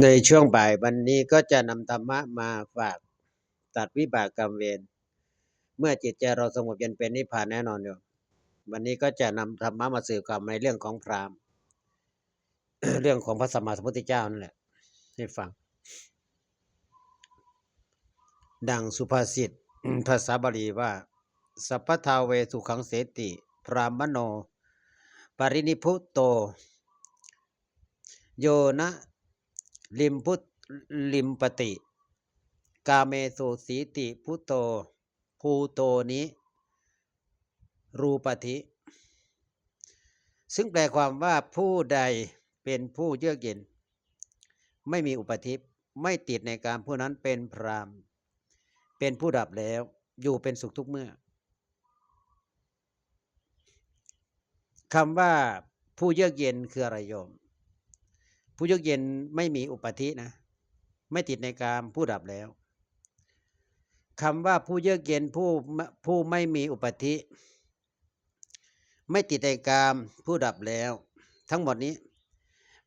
ในช่วงบ่ายวันนี้ก็จะนำธรรมะมาฝากตัดวิบากกรรมเวรเมื่อจิตใจเราสงบเย็นเป็นนิพพานแน่นอนอยู่วันนี้ก็จะนำธรรมะมาสื่อความในเรื่องของพราหมณ์ เรื่องของพระสัมมาสัมพุทธเจ้านั่นแหละให้ฟัง ดังสุภาษิตภาษาบาลีว่า สัพพทาเวสุขังเสติ พรามโน ปรินิพุตโต โยนะ ลิมพุตลิมปติ กาเมสุสีติพุโตภูโตนี้รูปธิ ซึ่งแปลความว่าผู้ใดเป็นผู้เยือกเย็น ไม่มีอุปธิปไม่ติดในการผู้นั้นเป็นพรามเป็นผู้ดับแล้วอยู่เป็นสุขทุกเมื่อคำว่าผู้เยือกเย็นคืออะไรโยม ผู้เยือกเย็นไม่มีอุปธินะ ไม่ติดในการผู้ดับแล้วคำว่าผู้เยือกเย็นผู้ผู้ไม่มีอุปธิ ไม่ติดในกามผู้ดับแล้ว ทั้งหมดนี้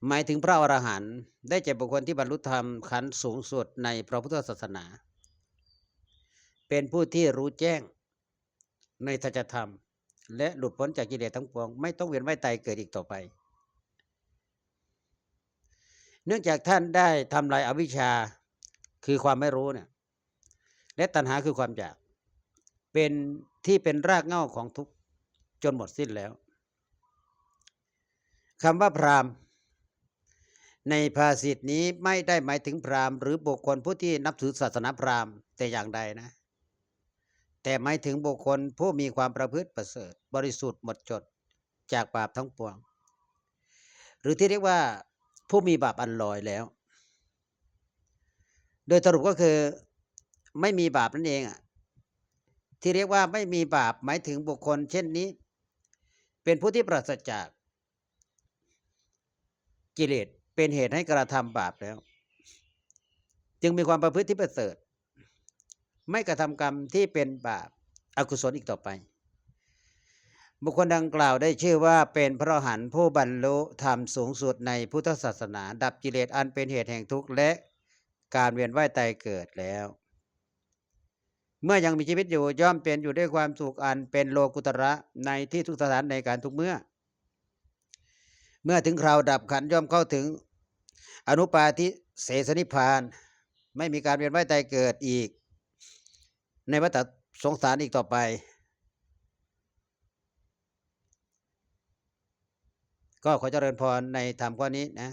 หมายถึงพระอรหันต์ได้แก่บุคคลที่บรรลุธรรมขันธ์สูงสุดในพระพุทธศาสนา เป็นผู้ที่รู้แจ้งในสัจธรรม และหลุดพ้นจากกิเลสทั้งปวง ไม่ต้องเวียนว่ายตายเกิดอีกต่อไป เนื่องจากท่านได้ทำลายอาวิชชาคือความไม่รู้เนี่ยและตัณหาคือความอยาก เป็นที่เป็นรากเหง้าของทุกจนหมดสิ้นแล้วคำว่าพราหมณ์ในภาษิตนี้ไม่ได้หมายถึงพราหมณ์หรือบุคคลผู้ที่นับถือศาสนาพราหมณ์แต่อย่างใดนะ แต่หมายถึงบุคคลผู้มีความประพฤติประเสริฐ บริสุทธิ์หมดจดจากบาปทั้งปวง หรือที่เรียกว่า ผู้มีบาปอันลอยแล้ว โดยสรุปก็คือไม่มีบาปนั่นเองอะที่เรียกว่าไม่มีบาปหมายถึงบุคคล เช่นนี้ เป็นผู้ที่ปราศจากกิเลสเป็นเหตุให้กระทำบาปแล้ว จึงมีความประพฤติที่ประเสริฐ ไม่กระทำกรรมที่เป็นบาปอากุศลอีกต่อไป บุคคลดังกล่าวได้ชื่อว่าเป็นพระอรหันต์ผู้บรรลุธรรมสูงสุดในพุทธศาสนา ดับกิเลสอันเป็นเหตุแห่งทุกข์และการเวียนว่ายตายเกิดแล้ว เมื่อยังมีชีวิตอยู่ย่อมเป็นอยู่ด้วยความสุขอันเป็นโลกุตระในที่ทุกสถานในการทุกเมื่อ เมื่อถึงคราวดับขันย่อมเข้าถึงอนุปาทิเสสนิพพาน ไม่มีการเวียนว่ายตายเกิดอีก ในวัฏสงสารอีกต่อไป ก็ขอเจริญพรในธรรมข้อนี้นะ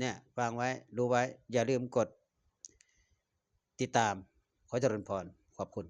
เนี่ยฟังไว้ดูไว้ อย่าลืมกด ติดตามขอเจริญพรขอบคุณ